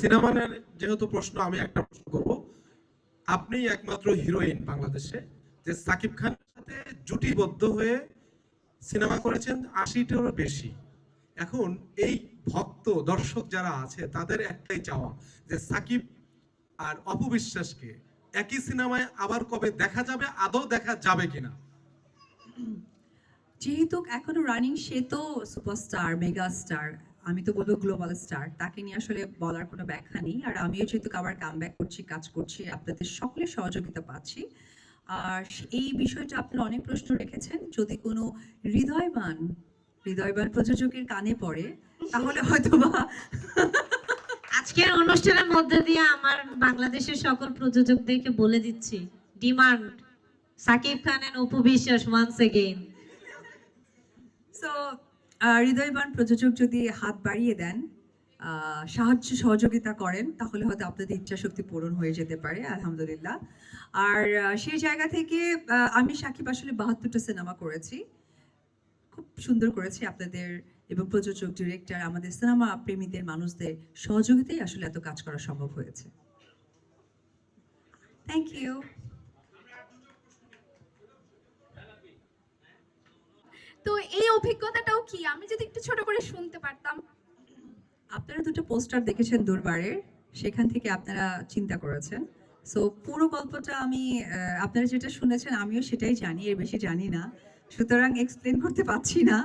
সিনেমানের যেহেতু প্রশ্ন, আমি একটা প্রশ্ন করব। আপনি একমাত্র হিরোইন বাংলাদেশে, যে সাকিব খানের সাথে জুটিবদ্ধ হয়ে সিনেমা করেছেন আশিটিরও বেশি। এখন এই ভক্ত, দর্শক যারা আছে, তাদের একটাই চাওয়া যে সাকিব আর অপবিশ্বাসকে একই সিনেমায় আবার কবে দেখা যাবে, আদৌ দেখা যাবে কিনা? যেহেতু এখনও রানিং, সে তো সুপারস্টার মেগা স্টার আমি তো বলব গ্লোবাল স্টার তাকে নিয়ে আসলে বলার কোনো ব্যাখ্যা নেই। আর আমিও যেহেতু আবার কাম ব্যাক করছি কাজ করছি আপনাদের সকলের সহযোগিতা পাচ্ছি। আর এই বিষয়টা আপনারা অনেক প্রশ্ন রেখেছেন। যদি কোনো হৃদয়বান হৃদয়বান প্রযোজকের কানে পড়ে তাহলে হয়তোবা আজকের অনুষ্ঠানের মধ্যে দিয়ে আমার বাংলাদেশের সকল প্রযোজকদেরকে বলে দিচ্ছি demand Sakib Khan and Apu Biswas once again so হৃদয়বান প্রযোজক যদি হাত বাড়িয়ে দেন সাহায্য সহযোগিতা করেন, তাহলে হয়তো আপনাদের ইচ্ছা শক্তি পূরণ হয়ে যেতে পারে, আলহামদুলিল্লাহ। আর সেই জায়গা থেকে আমি সাকিব আসলে বাহাত্তরটা সিনেমা করেছি। খুব সুন্দর করেছি আপনাদের এবং প্রযোজক, ডিরেক্টর, আমাদের সিনেমা প্রেমীদের, মানুষদের সহযোগিতাই আসলে এত কাজ করা সম্ভব হয়েছে। থ্যাংক ইউ তো এই অভিজ্ঞতাটাও কি? আমি যদি একটু ছোট করে শুনতে পারতাম। আপনারা দুটো পোস্টার দেখেছেন দুর্বারের। সেখান থেকে আপনারা চিন্তা করেছেন। সো পুরো গল্পটা আমি আপনারা যেটা শুনেছেন, আমিও সেটাই জানি, এর বেশি জানি না। সুতরাং এক্সপ্লেন করতে পারছি না।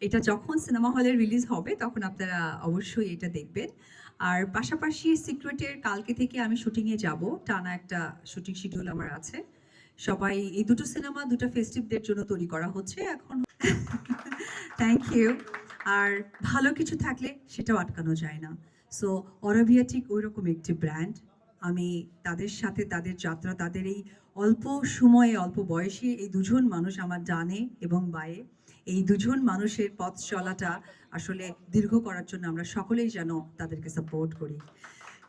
এটা যখন সিনেমা হলে রিলিজ হবে, তখন আপনারা অবশ্যই এটা দেখবেন। আর পাশাপাশি সিক্রেটের কালকে থেকে আমি শুটিংয়ে যাব। টানা একটা শুটিং শিডিউল আমার আছে। সবাই এই দুটো সিনেমা, দুটো ফেস্টিভদের জন্য তৈরি করা হচ্ছে এখন। থ্যাংক ইউ আর ভালো কিছু থাকলে সেটাও আটকানো যায় না। সো অরবিয়া ঠিক ওই রকম একটি ব্র্যান্ড আমি তাদের সাথে তাদের যাত্রা, তাদের এই অল্প সময়ে, অল্প বয়সে এই দুজন মানুষ আমার ডানে এবং বায়ে, এই দুজন মানুষের পথ চলাটা আসলে দীর্ঘ করার জন্য আমরা সকলেই যেন তাদেরকে সাপোর্ট করি।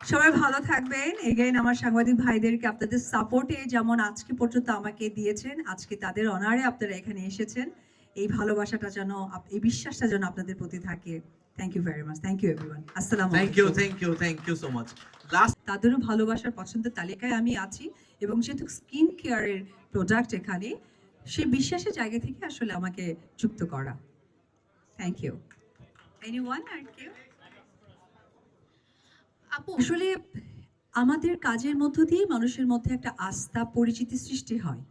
সবাই ভালো থাকবেন। এগেইন আমার সাংবাদিক ভাইদেরকে আপনাদের সাপোর্টে যেমন আজকে পর্যন্ত আমাকে দিয়েছেন আজকে তাদের অনারে আপনারা এখানে এসেছেন। এই ভালোবাসাটা যেন এই বিশ্বাসটা যেন আপনাদের প্রতি থাকে। Thank you very much thank you everyone আসসালামু thank you thank you thank you so much last তাদেরও ভালোবাসার পছন্দের তালিকায় আমি আছি এবং যেহেতু স্কিন কেয়ারের প্রোডাক্ট এখানে সেই বিশ্বাসের জায়গা থেকে আসলে আমাকে যুক্ত করা। থ্যাংক ইউ এনিওয়ান আর কেউ? আপু, আসলে আমাদের কাজের মধ্য দিয়ে মানুষের মধ্যে একটা আস্থা পরিচিতি সৃষ্টি হয়।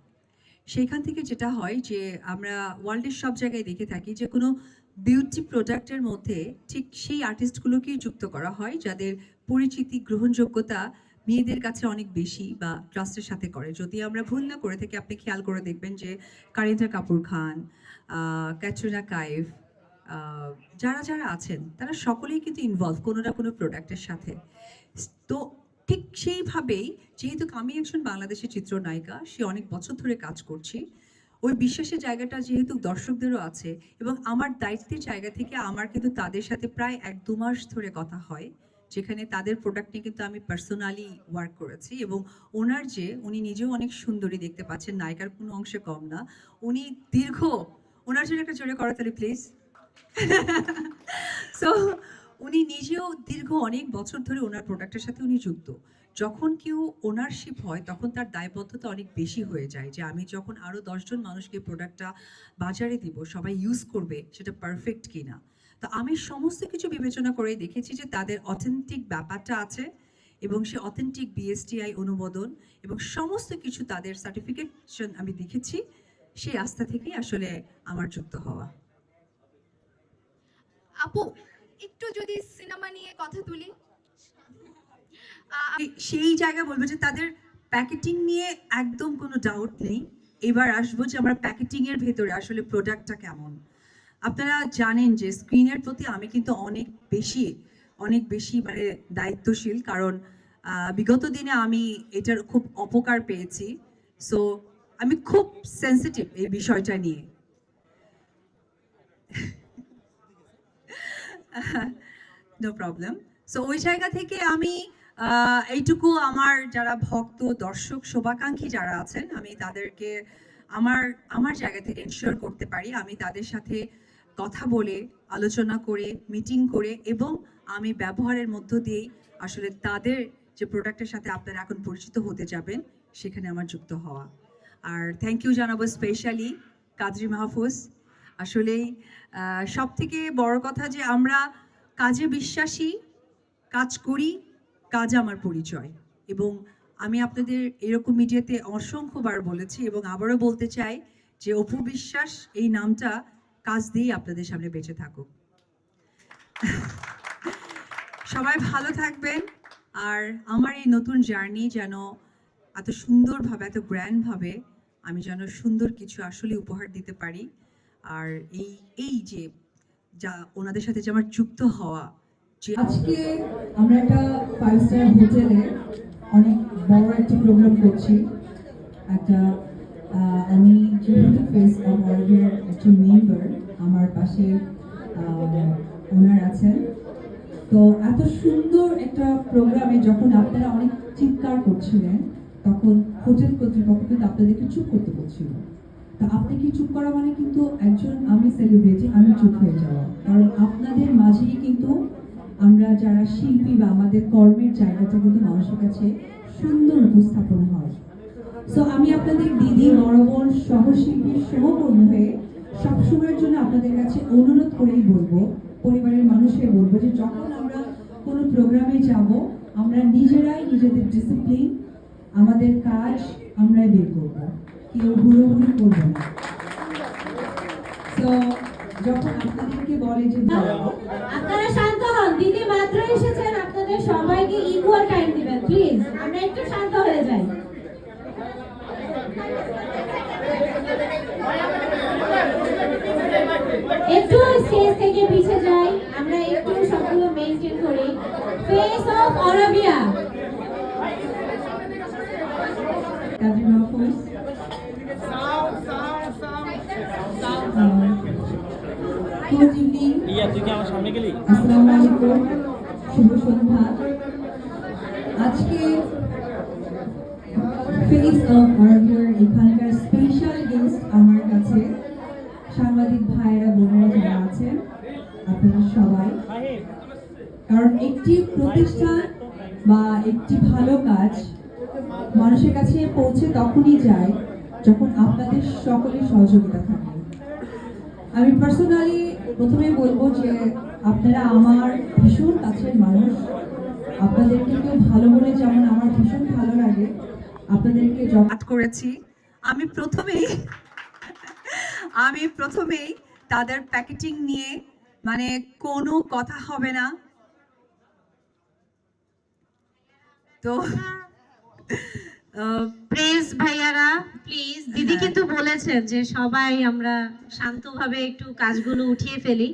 সেখান থেকে যেটা হয় যে, আমরা ওয়ার্ল্ডের সব জায়গায় দেখে থাকি যে, কোনো বিউটি প্রোডাক্টের মধ্যে ঠিক সেই আর্টিস্টগুলোকেই যুক্ত করা হয়, যাদের পরিচিতি, গ্রহণযোগ্যতা মেয়েদের কাছে অনেক বেশি বা ট্রাস্টের সাথে করে। যদি আমরা ভুল না করে থাকি, আপনি খেয়াল করে দেখবেন যে কারিনা কাপুর খান ক্যাটরিনা কাইফ যারা যারা আছেন, তারা সকলেই কিন্তু ইনভলভ কোনো না কোনো প্রোডাক্টের সাথে। তো ঠিক সেইভাবেই, যেহেতু আমি একজন বাংলাদেশের চিত্রনায়িকা, সে অনেক বছর ধরে কাজ করছি, ওই বিশ্বাসের জায়গাটা যেহেতু দর্শকদেরও আছে এবং আমার দায়িত্বের জায়গা থেকে আমার কিন্তু তাদের সাথে প্রায় এক দু মাস ধরে কথা হয়, যেখানে তাদের প্রোডাক্ট নিয়ে কিন্তু আমি পার্সোনালি ওয়ার্ক করেছি এবং ওনার যে, উনি নিজেও অনেক সুন্দরী দেখতে পাচ্ছেন, নায়িকার কোনো অংশে কম না, উনি দীর্ঘ, ওনার জন্য একটা জোরে করো তাহলে প্লিজ সো উনি নিজেও দীর্ঘ অনেক বছর ধরে ওনার প্রোডাক্টের সাথে উনি যুক্ত। যখন কেউ ওনারশিপ হয়, তখন তার দায়বদ্ধতা অনেক বেশি হয়ে যায় যে, আমি যখন আরও দশজন মানুষকে প্রোডাক্টটা বাজারে দিব, সবাই ইউজ করবে, সেটা পারফেক্ট কিনা? তো আমি সমস্ত কিছু বিবেচনা করে দেখেছি যে, তাদের অথেন্টিক ব্যাপারটা আছে এবং সে অথেন্টিক বিএসটিআই অনুমোদন এবং সমস্ত কিছু তাদের সার্টিফিকেশন আমি দেখেছি, সেই আস্থা থেকেই আসলে আমার যুক্ত হওয়া। আপু, একটু যদি সিনেমা নিয়ে কথা তুলি। সেই জায়গা বলব যে তাদের প্যাকেটিং নিয়ে একদম কোনো ডাউট নেই। এবার আসব যে আমার প্যাকেটিং এর ভেতরে আসলে প্রোডাক্টটা কেমন। আপনারা জানেন যে স্ক্রিনের প্রতি আমি কিন্তু অনেক বেশি অনেক বেশি মানে দায়িত্বশীল কারণ বিগত দিনে আমি এটার খুব অপকার পেয়েছি। সো আমি খুব সেন্সিটিভ এই বিষয়টা নিয়ে। নো প্রবলেম সো ওই জায়গা থেকে আমি এইটুকু আমার যারা ভক্ত, দর্শক, শোভাকাঙ্ক্ষী যারা আছেন, আমি তাদেরকে আমার আমার জায়গা থেকে এনশিওর করতে পারি। আমি তাদের সাথে কথা বলে, আলোচনা করে মিটিং করে এবং আমি ব্যবহারের মধ্য দিয়েই আসলে তাদের যে প্রোডাক্টের সাথে আপনারা এখন পরিচিত হতে যাবেন, সেখানে আমার যুক্ত হওয়া। আর থ্যাংক ইউ জানাব স্পেশালি কাদরি মাহফুজ। আসলে সব থেকে বড় কথা যে আমরা কাজে বিশ্বাসী, কাজ করি, কাজ আমার পরিচয়। এবং আমি আপনাদের এরকম মিডিয়াতে অসংখ্যবার বলেছি এবং আবারও বলতে চাই যে অপু বিশ্বাস, এই নামটা কাজ দিয়েই আপনাদের সামনে বেঁচে থাকুক। সবাই ভালো থাকবেন। আর আমার এই নতুন জার্নি যেন এত সুন্দরভাবে, এত গ্র্যান্ডভাবে আমি যেন সুন্দর কিছু আসলে উপহার দিতে পারি। আর এই এই যে যা ওনাদের সাথে যে আমার যুক্ত হওয়া, যে আজকে আমরা একটা ফাইভ স্টার হোটেলে অনেক বড় একটা প্রোগ্রাম করছি। একটা আমি যেহেতু ফেস অফ ওয়ার্ল্ডের একজন মেম্বার আমার পাশে ওনার আছেন। তো এত সুন্দর একটা প্রোগ্রামে যখন আপনারা অনেক চিৎকার করছিলেন, তখন হোটেল কর্তৃপক্ষ কিন্তু আপনাদেরকে চুপ করতে বলছিল। তা আপনি কি চুপ করা মানে কিন্তু একজন আমি সেলিব্রিটি আমি চুপ হয়ে যাওয়া। কারণ আপনাদের মাঝেই কিন্তু আমরা যারা শিল্পী বা আমাদের কর্মের জায়গাটা কিন্তু মানুষের কাছে সুন্দর উপস্থাপন হয়। সো আমি আপনাদের দিদি বড় সহশিল্পীর সহকর্মী হয়ে সবসময়ের জন্য আপনাদের কাছে অনুরোধ করেই বলব, পরিবারের মানুষকে বলব যে যখন আমরা কোনো প্রোগ্রামে যাব, আমরা নিজেরাই নিজেদের ডিসিপ্লিন আমাদের কাজ আমরাই বের করব। কেউ হুড়োহুড়ি করব। না তো যখন আপনাদেরকে বলে যে আপনারা শান্ত হন দিদি মাত্র এসেছেন আপনাদের সবাইকে ইকুয়াল টাইম দিবেন প্লিজ আমরা একটু শান্ত হয়ে যাই। একটু স্টেজ থেকে পিছে যাই আমরা একটু সবগুলো মেনটেন করি। ফেস অফ অরবিয়া কাজী গুড ইভিনিং ইয়া তুই কি আমার সামনে গেলি আসসালামু আলাইকুম শুভ সন্ধ্যা আজকে ফেস অফ এখানকার স্পেশাল গেস্ট আমার কাছে সাংবাদিক ভাইয়েরা বোনেরা যারা আছেন আপনারা সবাই কারণ একটি প্রতিষ্ঠান বা একটি ভালো কাজ মানুষের কাছে পৌঁছে তখনই যায় যখন আপনাদের সকলের সহযোগিতা থাকে আমি পার্সোনালি প্রথমে বলব যে আপনারা আমার ভীষণ কাছের মানুষ। আপনাদেরকে কেউ ভালো বলে যেমন আমার ভীষণ ভালো লাগে, আপনাদেরকে কাজ করেছি। আমি প্রথমেই আমি প্রথমেই তাদের প্যাকেটিং নিয়ে মানে কোনো কথা হবে না। তো প্রেস ভাইয়ারা প্লিজ দিদি কিন্তু বলেছেন যে সবাই আমরা শান্তভাবে একটু কাজগুলো উঠিয়ে ফেলি।